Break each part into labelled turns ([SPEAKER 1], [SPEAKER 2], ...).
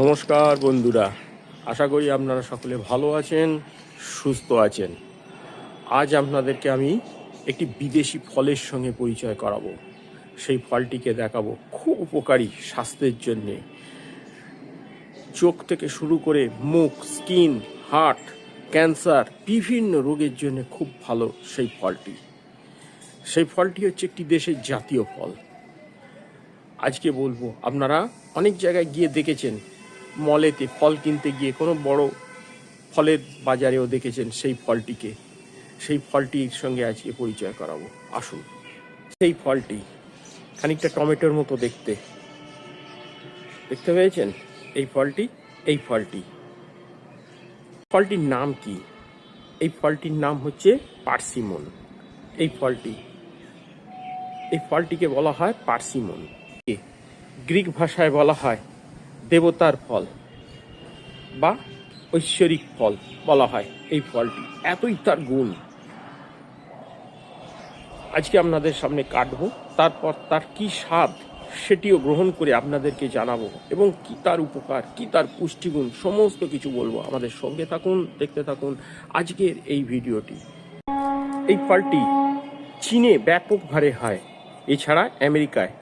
[SPEAKER 1] নমস্কার বন্ধুরা। আশা করি আপনারা সকলে ভালো আছেন, সুস্থ আছেন। আজ আপনাদেরকে আমি একটি বিদেশি ফলের সঙ্গে পরিচয় করাবো। সেই ফলটিকে দেখাবো খুব উপকারী স্বাস্থ্যের জন্যে। চোখ থেকে শুরু করে মুখ, স্কিন, হার্ট, ক্যান্সার, বিভিন্ন রোগের জন্য খুব ভালো সেই ফলটি। সেই ফলটি হচ্ছে একটি দেশের জাতীয় ফল। আজকে বলব, আপনারা অনেক জায়গায় গিয়ে দেখেছেন মলেতে ফল কিনতে গিয়ে কোনো বড় ফলের বাজারেও দেখেছেন সেই ফলটিকে। সেই ফলটির সঙ্গে আজকে পরিচয় করাবো। আসুন, সেই ফলটি খানিকটা টমেটোর মতো দেখতে। দেখতে পেয়েছেন? এই ফলটি এই ফলটি। ফলটির নাম কি? এই ফলটির নাম হচ্ছে পার্সিমন। এই ফলটি, এই ফলটিকে বলা হয় পার্সিমন। গ্রিক ভাষায় বলা হয় দেবতার ফল বা ঐশ্বরিক ফল বলা হয় এই ফলটি। এতই তার গুণ। আজকে আপনাদের সামনে কাটবো, তারপর তার কি স্বাদ সেটিও গ্রহণ করে আপনাদেরকে জানাব এবং কি তার উপকার, কি তার পুষ্টিগুণ, সমস্ত কিছু বলব। আমাদের সঙ্গে থাকুন, দেখতে থাকুন আজকের এই ভিডিওটি। এই ফলটি চীনে ব্যাপক ভারে হয়। এছাড়া আমেরিকায়,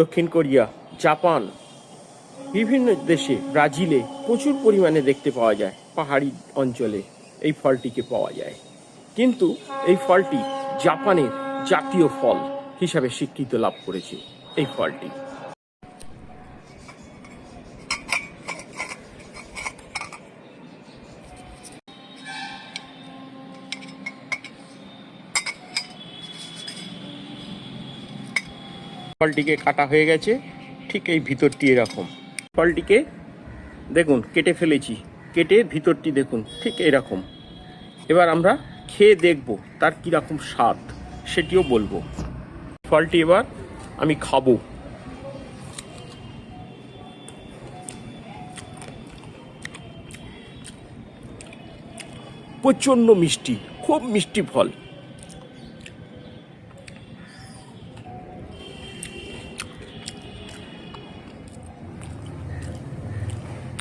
[SPEAKER 1] দক্ষিণ কোরিয়া, জাপান বিভিন্ন দেশে, ব্রাজিলে প্রচুর পরিমাণে দেখতে পাওয়া যায়, পাহাড়ি অঞ্চলে এই ফলটিকে পাওয়া যায়। কিন্তু এই ফলটি জাপানের জাতীয় ফল হিসাবে স্বীকৃত লাভ করেছে এই ফলটি। ফলটিকে কাটা হয়ে গেছে, ঠিক এই ভিতরটি এরকম। ফলটিকে দেখুন, কেটে ফেলেছি। কেটে ভিতরটি দেখুন, ঠিক এরকম। এবার আমরা খেয়ে দেখব তার কীরকম স্বাদ, সেটিও বলব। ফলটি এবার আমি খাব। প্রচণ্ড মিষ্টি, খুব মিষ্টি ফল।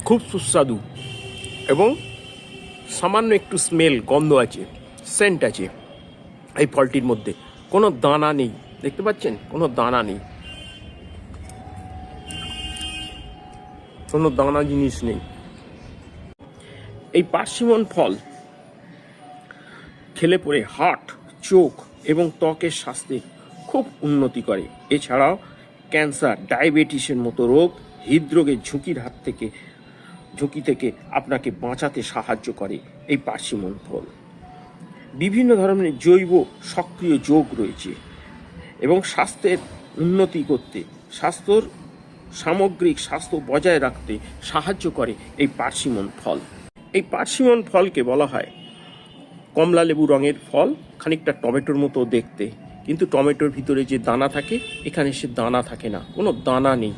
[SPEAKER 1] খুব সুস্বাদু এবং সামান্য একটু স্মেল গন্ধ আছে সেন্ট আছে এই ফলটির মধ্যে। কোনো দানা নেই, দেখতে পাচ্ছেন? কোনো দানা নেই। কোনো দানা জিনিস নেই। এই পার্সিমন ফল খেলে পরে হার্ট চোখ এবং ত্বকের স্বাস্থ্যে খুব উন্নতি করে। এছাড়াও ক্যান্সার ডায়াবেটিসের মতো রোগ, হৃদরোগের ঝুঁকির হাত থেকে ঝুঁকি থেকে আপনাকে বাঁচাতে সাহায্য করে এই পার্সিমন ফল বিভিন্ন ধরনের জৈব সক্রিয় যোগ রয়েছে এবং স্বাস্থ্যের উন্নতি করতে, স্বাস্থ্যর সামগ্রিক স্বাস্থ্য বজায় রাখতে সাহায্য করে এই পার্সিমন ফল এই পার্সিমন ফলকে বলা হয় কমলা লেবু রঙের ফল, খানিকটা টমেটোর মতো দেখতে। কিন্তু টমেটোর ভিতরে যে দানা থাকে, এখানে সে দানা থাকে না, কোনো দানা নেই।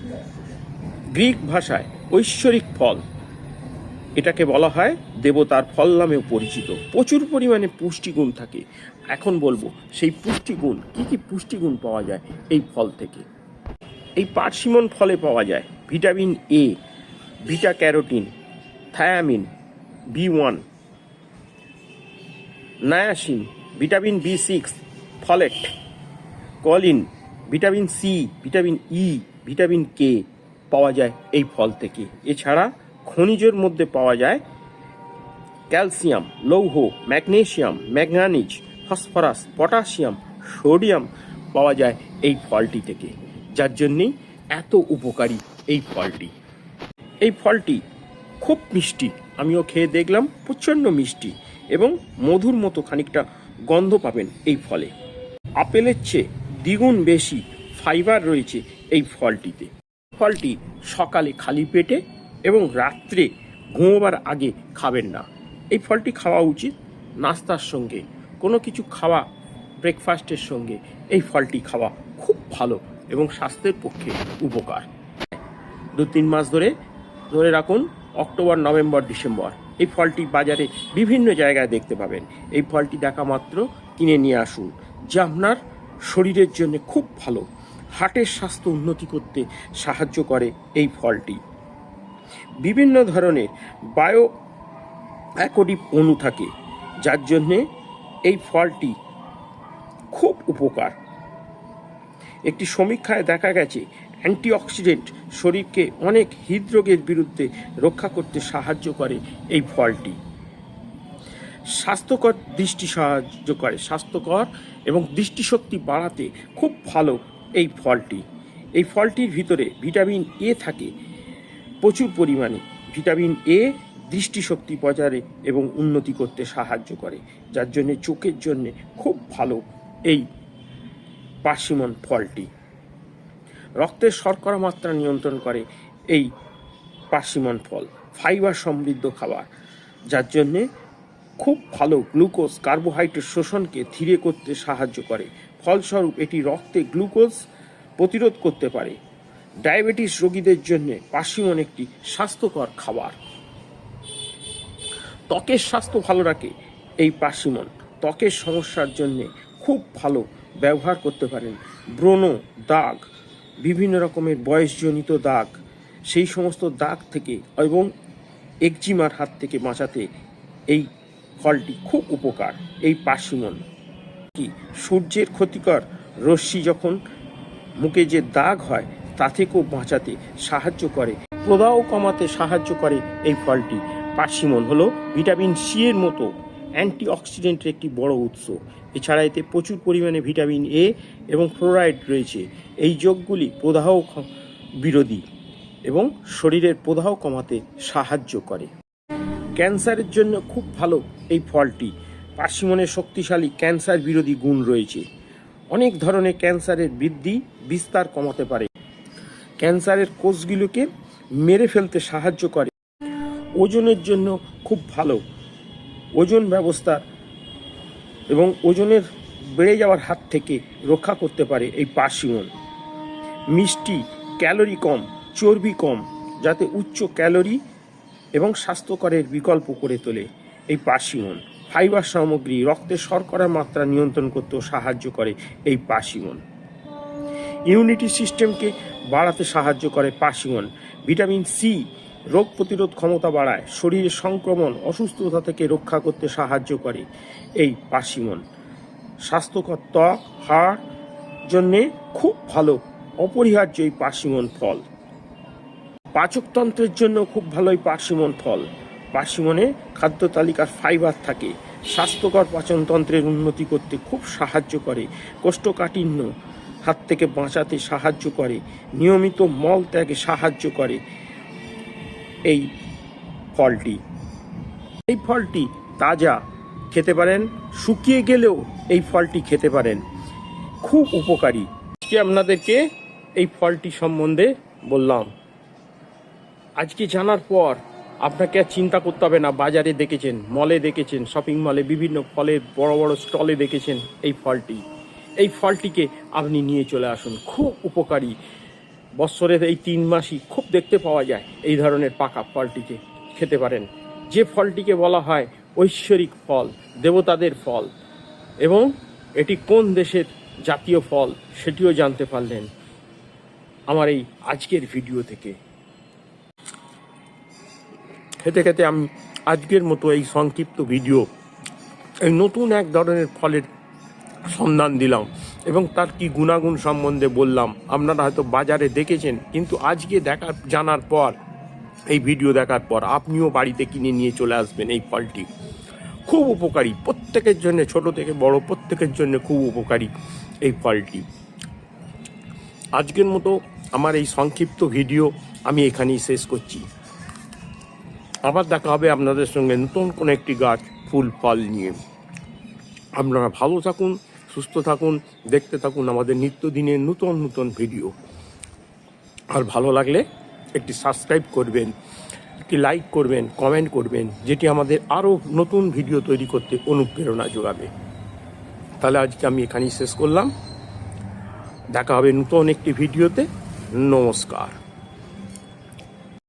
[SPEAKER 1] গ্রিক ভাষায় ঐশ্বরিক ফল। এটাকে বলা হয় দেবতার ফল নামেও পরিচিত। প্রচুর পরিমাণে পুষ্টিগুণ থাকে। এখন বলব, সেই পুষ্টিগুণ, কি কি পুষ্টিগুণ পাওয়া যায় এই ফল থেকে? এই পার্সিমন ফলে পাওয়া যায় vitamin A beta carotene, thiamine B one niacin, vitamin B six folate, choline, vitamin C vitamin E vitamin K পাওয়া যায় এই ফল থেকে। এছাড়া খনিজের মধ্যে পাওয়া যায় ক্যালসিয়াম, লৌহ, magnesium manganese phosphorus, potassium, sodium পাওয়া যায় এই ফলটি থেকে। যার জন্যেই এত উপকারী এই ফলটি। এই ফলটি খুব মিষ্টি। আমিও খেয়ে দেখলাম, প্রচণ্ড মিষ্টি এবং মধুর মতো খানিকটা গন্ধ পাবেন এই ফলে। আপেলের চেয়ে দ্বিগুণ বেশি ফাইবার রয়েছে এই ফলটিতে। ফলটি সকালে খালি পেটে এবং রাত্রে ঘুমোবার আগে খাবেন না। এই ফলটি খাওয়া উচিত নাস্তার সঙ্গে, কোনো কিছু খাওয়া ব্রেকফাস্টের সঙ্গে। এই ফলটি খাওয়া খুব ভালো এবং স্বাস্থ্যের পক্ষে উপকার। দু তিন মাস ধরে ধরে রাখুন, অক্টোবর, নভেম্বর, ডিসেম্বর। এই ফলটি বাজারে বিভিন্ন জায়গায় দেখতে পাবেন। এই ফলটি দেখা মাত্র কিনে নিয়ে আসুন, যা আপনার শরীরের জন্য খুব ভালো। হার্টের স্বাস্থ্য উন্নতি করতে সাহায্য করে এই ফলটি। বিভিন্ন ধরনের বায়ো অ্যাকোডিভ অণু থাকে, যার জন্যে এই ফলটি খুব উপকার। একটি সমীক্ষায় দেখা গেছে, অ্যান্টিঅক্সিডেন্ট শরীরকে অনেক হৃদরোগের বিরুদ্ধে রক্ষা করতে সাহায্য করে এই ফলটি। স্বাস্থ্যকর দৃষ্টি সাহায্য করে, স্বাস্থ্যকর এবং দৃষ্টিশক্তি বাড়াতে খুব ভালো এই ফলটি। এই ফলটির ভিতরে ভিটামিন এ থাকে প্রচুর পরিমাণে ভিটামিন এ দৃষ্টিশক্তি বজায় এবং উন্নতি করতে সাহায্য করে, যার জন্য চোখের জন্যে খুব ভালো এই পার্সিমন ফলটি। রক্তের শর্করা মাত্রা নিয়ন্ত্রণ করে এই পার্সিমন ফল, ফাইবার সমৃদ্ধ খাবার, যার জন্যে খুব ভালো গ্লুকোজ কার্বোহাইড্রেট শোষণকে ধীরে করতে সাহায্য করে। ফলস্বরূপ এটি রক্তে গ্লুকোজ প্রতিরোধ করতে পারে। ডায়াবেটিস রোগীদের জন্য পাশিমন একটি স্বাস্থ্যকর খাবার। ত্বকের স্বাস্থ্য ভালো রাখে এই পাশিমন ত্বকের সমস্যার জন্য খুব ভালো ব্যবহার করতে পারেন। ব্রণ, দাগ, বিভিন্ন রকমের বয়সজনিত দাগ, সেই সমস্ত দাগ থেকে এবং একজিমার হাত থেকে বাঁচাতে এই ফলটি খুব উপকার, এই পাশিমন কি সূর্যের ক্ষতিকর রশ্মি যখন মুখে যে দাগ হয় তা থেকেও বাঁচাতে সাহায্য করে। প্রদাহ কমাতে সাহায্য করে এই ফলটি। পার্সিমন হলো ভিটামিন সি এর মতো। অ্যান্টিঅক্সিডেন্টের একটি বড় উৎস। এছাড়া এতে প্রচুর পরিমাণে ভিটামিন এ এবং ফ্লোরাইড রয়েছে। এই যোগগুলি প্রদাহ বিরোধী এবং শরীরের প্রদাহ কমাতে সাহায্য করে। ক্যান্সারের জন্য খুব ভালো এই ফলটি। পার্সিমনের শক্তিশালী ক্যান্সার বিরোধী গুণ রয়েছে। অনেক ধরনের ক্যান্সারের বৃদ্ধি বিস্তার কমাতে পারে। ক্যান্সারের কোষগুলোকে মেরে ফেলতে সাহায্য করে। ওজনের জন্য খুব ভালো। ওজন ব্যবস্থা এবং ওজনের বেড়ে যাওয়ার হাত থেকে রক্ষা করতে পারে এই পার্সিমন। মিষ্টি ক্যালোরি কম, চর্বি কম, যাতে উচ্চ ক্যালোরি এবং স্বাস্থ্যকরের বিকল্প করে তোলে এই পার্সিমন। ফাইবার সামগ্রী, রক্তে শর্করার মাত্রা নিয়ন্ত্রণ করতেও সাহায্য করে এই পার্সিমন। ইমিউনিটি সিস্টেমকে বাড়াতে সাহায্য করে পার্সিমন ভিটামিন সি রোগ প্রতিরোধ ক্ষমতা বাড়ায় শরীরের সংক্রমণ, অসুস্থতা থেকে রক্ষা করতে সাহায্য করে এই পার্সিমন স্বাস্থ্যকর ত্বক, হাড় জন্যে খুব ভালো, অপরিহার্য এই পার্সিমন ফল। পাচকতন্ত্রের জন্য খুব ভালোই পার্সিমন ফল। পার্সিমনে খাদ্য তালিকার ফাইবার থাকে। স্বাস্থ্যকর পাচনতন্ত্রের উন্নতি করতে খুব সাহায্য করে। কোষ্ঠকাঠিন্য হাত থেকে বাঁচাতে সাহায্য করে, নিয়মিত মল ত্যাগে সাহায্য করে এই ফলটি। এই ফলটি তাজা খেতে পারেন, শুকিয়ে গেলেও এই ফলটি খেতে পারেন। খুব উপকারী। আজকে আপনাদেরকে এই ফলটি সম্বন্ধে বললাম। আজকে জানার পর আপনাকে আর চিন্তা করতে হবে না, বাজারে দেখেছেন, মলে দেখেছেন, শপিং মলে বিভিন্ন ফলের বড় বড় স্টলে দেখেছেন এই ফলটি। এই ফলটিকে আপনি নিয়ে চলে আসুন। খুব উপকারী। বৎসরের এই তিন মাসই খুব দেখতে পাওয়া যায় এই ধরনের পাকা ফলটিকে খেতে পারেন। যে ফলটিকে বলা হয় ঐশ্বরিক ফল, দেবতাদের ফল। এবং এটি কোন দেশের জাতীয় ফল সেটিও জানতে পারলেন আমার এই আজকের ভিডিও থেকে। খেতে খেতে আমি আজকের মতো এই সংক্ষিপ্ত ভিডিও, এই নতুন এক ধরনের ফলের সন্ধান দিলাম এবং তার কি গুণাগুণ সম্বন্ধে বললাম। আপনারা হয়তো বাজারে দেখেছেন, কিন্তু আজকে দেখার জানার পর, এই ভিডিও দেখার পর আপনিও বাড়িতে কিনে নিয়ে চলে আসবেন এই ফলটি। খুব উপকারী, প্রত্যেকের জন্য, ছোট থেকে বড় প্রত্যেকের জন্য খুব উপকারী এই ফলটি। আজকের মতো আমার এই সংক্ষিপ্ত ভিডিও আমি এখানেই শেষ করছি। আবার দেখা হবে আপনাদের সঙ্গে নতুন কোনো একটি গাছ, ফুল, ফল নিয়ে। আপনারা ভালো থাকুন সুস্থ থাকুন, দেখতে থাকুন আমাদের নিত্যদিনের নতুন নতুন ভিডিও। আর ভালো লাগলে একটি সাবস্ক্রাইব করবেন, একটি লাইক করবেন কমেন্ট করবেন, যেটি আমাদের আরও নতুন ভিডিও তৈরি করতে অনুপ্রেরণা যোগাবে। তাহলে আজকে আমি এখানেই শেষ করলাম। দেখা হবে নতুন একটি ভিডিওতে। নমস্কার।